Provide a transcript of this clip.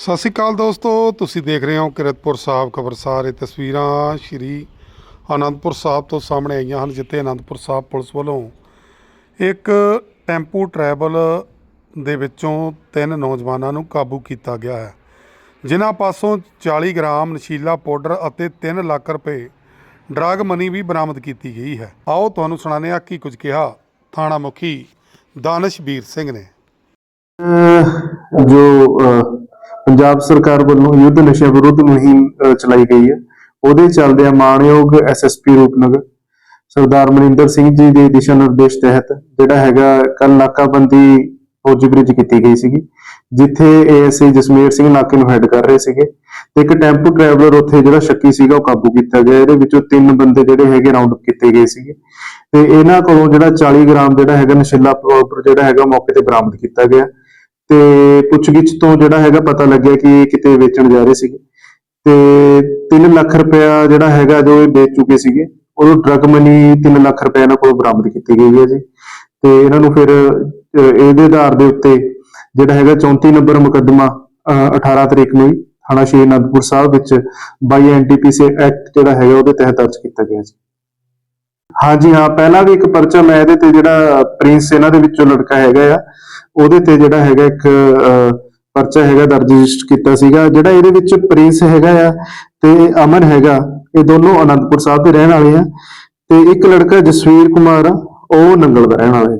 ਸਤਿ ਸ਼੍ਰੀ ਅਕਾਲ ਦੋਸਤੋ, ਤੁਸੀਂ ਦੇਖ ਰਹੇ ਹੋ ਕਿਰਤਪੁਰ ਸਾਹਿਬ ਖਬਰਸਾਰ। ਇਹ ਤਸਵੀਰਾਂ ਸ਼੍ਰੀ ਆਨੰਦਪੁਰ ਸਾਹਿਬ ਤੋਂ ਸਾਹਮਣੇ ਆਈਆਂ ਹਨ, ਜਿੱਥੇ ਆਨੰਦਪੁਰ ਸਾਹਿਬ ਪੁਲਿਸ ਵੱਲੋਂ ਇੱਕ ਟੈਂਪੂ ਟਰੈਵਲ ਦੇ ਵਿੱਚੋਂ ਤਿੰਨ ਨੌਜਵਾਨਾਂ ਨੂੰ ਕਾਬੂ ਕੀਤਾ ਗਿਆ ਹੈ। ਜਿਨ੍ਹਾਂ ਪਾਸੋਂ 40 ਗ੍ਰਾਮ ਨਸ਼ੀਲਾ ਪਾਊਡਰ ਅਤੇ 3 ਲੱਖ ਰੁਪਏ ਡਰੱਗ ਮਨੀ ਵੀ ਬਰਾਮਦ ਕੀਤੀ ਗਈ ਹੈ। ਆਓ ਤੁਹਾਨੂੰ ਸੁਣਾਉਂਦੇ ਹਾਂ ਕੀ ਕੁਝ ਕਿਹਾ ਥਾਣਾ ਮੁਖੀ ਦਾਨਸ਼ਵੀਰ ਸਿੰਘ ਨੇ। ਜੋ ਪੰਜਾਬ ਸਰਕਾਰ ਵੱਲੋਂ ਯੁੱਧ ਨਸ਼ਿਆਂ ਵਿਰੁੱਧ ਮੁਹਿੰਮ ਚਲਾਈ ਗਈ ਹੈ। ਉਹਦੇ ਚੱਲਦਿਆਂ ਮਾਣਯੋਗ ਐਸਐਸਪੀ ਰੂਪਨਗਰ, ਸਰਦਾਰ ਮਨਿੰਦਰ ਸਿੰਘ ਜੀ ਦੇ ਦਿਸ਼ਾ ਨਿਰਦੇਸ਼ ਤਹਿਤ, ਜਿਹੜਾ ਹੈਗਾ ਕੱਲ ਨਾਕਾਬੰਦੀ ਫੌਜੀ ਬ੍ਰਿਜ ਕੀਤੀ ਗਈ ਸੀਗੀ, ਜਿੱਥੇ ਏਐਸਆਈ ਜਸਮੀਰ ਸਿੰਘ ਨਾਕੇ ਨੂੰ ਹੈਡ ਕਰ ਰਹੇ ਸੀਗੇ ਤੇ ਇੱਕ ਟੈਂਪੂ ਟਰੈਵਲਰ ਉੱਥੇ ਜਿਹੜਾ ਸ਼ੱਕੀ ਸੀਗਾ ਉਹ ਕਾਬੂ ਕੀਤਾ ਗਿਆ। ਇਹਦੇ ਵਿੱਚੋਂ ਤਿੰਨ ਬੰਦੇ ਜਿਹੜੇ ਹੈਗੇ ਰਾਉਂਡ ਅਪ ਕੀਤੇ ਗਏ ਸੀਗੇ ਤੇ ਇਹਨਾਂ ਕੋਲੋਂ ਜਿਹੜਾ 40 ਗ੍ਰਾਮ ਜਿਹੜਾ ਹੈਗਾ ਨਸ਼ੀਲਾ ਪਾਊਡਰ ਜਿਹੜਾ ਹੈਗਾ ਮੌਕੇ ਤੇ ਬਰਾਮਦ ਕੀਤਾ ਗਿਆ। ਤੇ ਪੁੱਛਗਿੱਛ ਤੋਂ ਜਿਹੜਾ ਹੈਗਾ ਪਤਾ ਲੱਗਿਆ ਕਿ ਇਹ ਕਿਤੇ ਵੇਚਣ ਜਾ ਰਹੇ ਸੀਗੇ। ਤੇ 3 ਲੱਖ ਰੁਪਇਆ ਜਿਹੜਾ ਹੈਗਾ ਜੋ ਇਹ ਵੇਚ ਚੁੱਕੇ ਸੀਗੇ ਉਹ ਡਰਗ ਮਨੀ 3 ਲੱਖ ਰੁਪਏ ਇਹਨਾਂ ਕੋਲ ਬਰਾਮਦ ਕੀਤੀ ਗਈ ਹੈ ਜੀ। ਤੇ ਇਹਨਾਂ ਨੂੰ ਫਿਰ ਇਹਦੇ ਆਧਾਰ ਦੇ ਉੱਤੇ ਜਿਹੜਾ ਹੈਗਾ 34 ਨੰਬਰ ਮੁਕੱਦਮਾ ਅਹ, 18 ਤਰੀਕ ਨੂੰ ਹੀ ਥਾਣਾ ਸ਼੍ਰੀ ਅਨੰਦਪੁਰ ਸਾਹਿਬ ਵਿੱਚ 22 ਐਨਟੀਪੀਸੀ ਐਕਟ ਜਿਹੜਾ ਹੈਗਾ ਉਹਦੇ ਤਹਿਤ ਦਰਜ ਕੀਤਾ ਗਿਆ ਜੀ। ਹਾਂਜੀ ਹਾਂ ਪਹਿਲਾਂ ਵੀ ਇੱਕ ਪਰਚਾ ਮੈਂ ਇਹਦੇ ਤੇ ਜਿਹੜਾ ਪ੍ਰਿੰਸ ਇਹਨਾਂ ਦੇ ਵਿੱਚੋਂ ਲੜਕਾ ਹੈਗਾ ਆ ਉਹਦੇ ਤੇ ਜਿਹੜਾ ਹੈਗਾ ਇੱਕ ਪਰਚਾ ਹੈਗਾ ਦਰਜ ਰਜਿਸਟਰ ਕੀਤਾ ਸੀਗਾ, ਜਿਹੜਾ ਇਹਦੇ ਵਿੱਚ ਪ੍ਰਿੰਸ ਹੈਗਾ ਆ ਤੇ ਅਮਨ ਹੈਗਾ, ਇਹ ਦੋਨੋਂ ਅਨੰਦਪੁਰ ਸਾਹਿਬ ਦੇ ਰਹਿਣ ਵਾਲੇ ਆ। ਤੇ ਇੱਕ ਲੜਕਾ ਜਸਵੀਰ ਕੁਮਾਰ ਆ, ਉਹ ਨੰਗਲ ਦਾ ਰਹਿਣ ਵਾਲਾ ਹੈ